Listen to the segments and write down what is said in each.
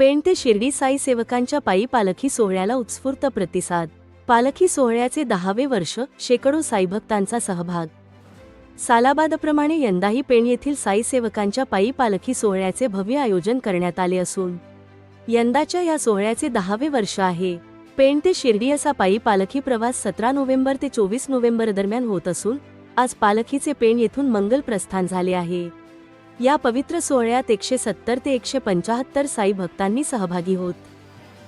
पेण ते शिर्डी साई सेवकांच्या पायी पालखी सोहळ्याला उत्स्फूर्त प्रतिसाद. पालखी सोहळ्याचे दहावे वर्ष शेकडो साईभक्तांचा सहभाग. सालाबादप्रमाणे यंदाही पेण येथील साईसेवकांच्या पायी पालखी सोहळ्याचे भव्य आयोजन करण्यात आले असून यंदाच्या या सोहळ्याचे दहावे वर्ष आहे. पेण ते शिर्डी असा पायी पालखी प्रवास सतरा नोव्हेंबर ते चोवीस नोव्हेंबर दरम्यान होत असून आज पालखीचे पेण येथून मंगल प्रस्थान झाले आहे. या पवित्र सोहळ्यात एकशे सत्तर ते एकशे पंचाहत्तर साई भक्तांनी सहभागी होत.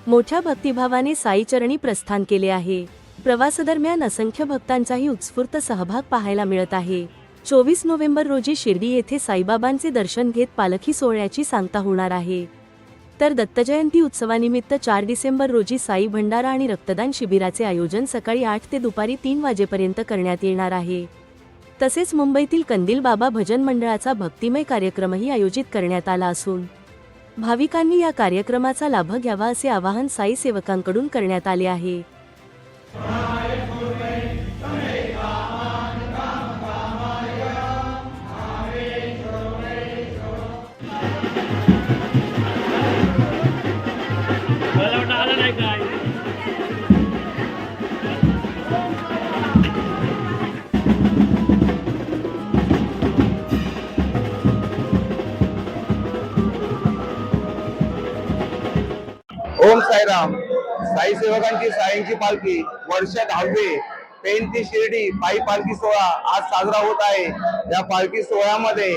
मोठ्या भक्तिभावाने साईचरणी प्रस्थान केले आहे. प्रवासादरम्यान असंख्य भक्तांचाही उत्स्फूर्त सहभाग पाहायला मिळत आहे. चोवीस नोव्हेंबर रोजी शिर्डी येथे साईबाबांचे दर्शन घेत पालखी सोहळ्याची सांगता होणार आहे. तर दत्तजयंती उत्सवानिमित्त चार डिसेंबर रोजी साई भंडारा आणि रक्तदान शिबिराचे आयोजन सकाळी आठ ते दुपारी तीन वाजेपर्यंत करण्यात येणार आहे. तसेच मुंबईतील कंदील बाबा भजन मंडळाचा भक्तिमय कार्यक्रमही आयोजित करण्यात आला असून भाविकांनी या कार्यक्रमाचा लाभ घ्यावा असे आवाहन साई सेवकांकडून करण्यात आले आहे. ओम साईराम. साई सेवकांची साईंची पालखी वर्ष दहावे पेन ती शिर्डी पायी पालखी सोहळा आज साजरा होत आहे. या पालखी सोहळ्यामध्ये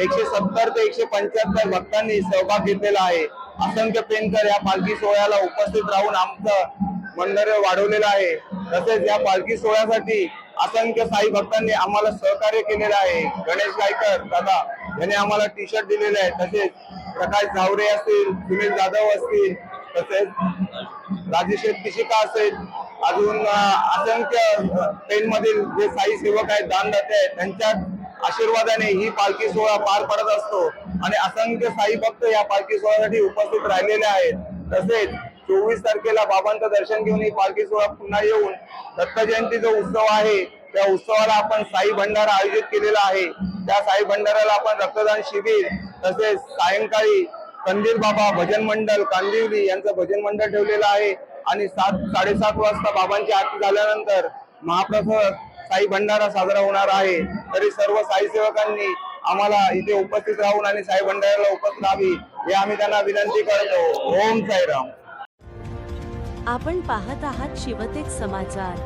एकशे सत्तर ते एकशे पंच्याहत्तर भक्तांनी सहभाग घेतलेला आहे. असंख्य पेनकर या पालखी सोहळ्याला उपस्थित राहून आमचं मंडळ वाढवलेलं आहे. तसेच या पालखी सोहळ्यासाठी असंख्य साई भक्तांनी आम्हाला सहकार्य केलेलं आहे. गणेश गायकर दादा यांनी आम्हाला टी शर्ट दिलेले आहे. तसेच प्रकाश झावरे असतील सुनील जाधव असतील तसेच राजेश पिशिका असेल अजून असंख्य ट्रेनमधील जे साई सेवक आहेत दानदाते आहेत त्यांच्या आशीर्वादाने ही पालखी सोहळा पार पडत असतो. आणि असंख्य साई भक्त या पालखी सोहळ्यासाठी उपस्थित राहिलेले आहेत. तसेच चोवीस तारखेला बाबांचं दर्शन घेऊन ही पालखी सोहळा पुन्हा येऊन दत्त जयंती जो उत्सव आहे त्या उत्सवाला आपण साई भंडारा आयोजित केलेला आहे. त्या साई भंडाराला आपण रक्तदान शिबिर तसेच सायंकाळी कंदील बाबा भजन मंडळ कांदिवली यांचं भजन मंडळ ठेवलेलं आहे. आणि सात साडेसात वाजता बाबांची आरती झाल्यानंतर महाप्रसाद साई भंडारा साजरा होणार आहे. तरी सर्व साई सेवकांनी आम्हाला इथे उपस्थित राहून आणि साई भंडाराला उपस्थित राहावी हे आम्ही त्यांना विनंती करतो. ओम साईराम. आपण पाहत आहात शिवतेक समाचार.